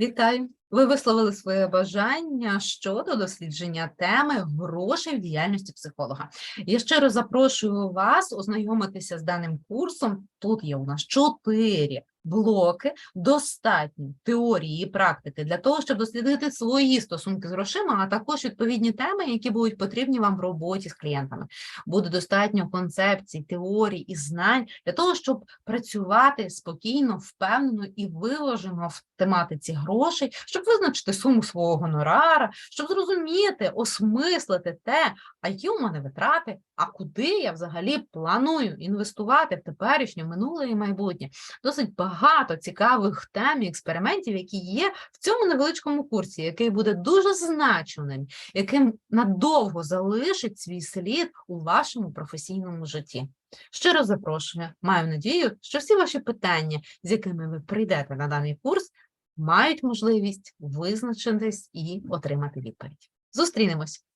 Вітаю! Ви висловили своє бажання щодо дослідження теми грошей в діяльності психолога. Я щиро запрошую вас ознайомитися з даним курсом. Тут є у нас чотири блоки, достатньо теорії і практики для того, щоб дослідити свої стосунки з грошима, а також відповідні теми, які будуть потрібні вам в роботі з клієнтами. Буде достатньо концепцій, теорій і знань для того, щоб працювати спокійно, впевнено і виложено в тематиці грошей, щоб визначити суму свого гонорара, щоб зрозуміти, осмислити те, а які у мене витрати, а куди я взагалі планую інвестувати в теперішнє, минуле і майбутнє. Досить багато цікавих тем і експериментів, які є в цьому невеличкому курсі, який буде дуже значеним, яким надовго залишить свій слід у вашому професійному житті. Щиро запрошую. Маю надію, що всі ваші питання, з якими ви прийдете на даний курс, мають можливість визначитись і отримати відповідь. Зустрінемось!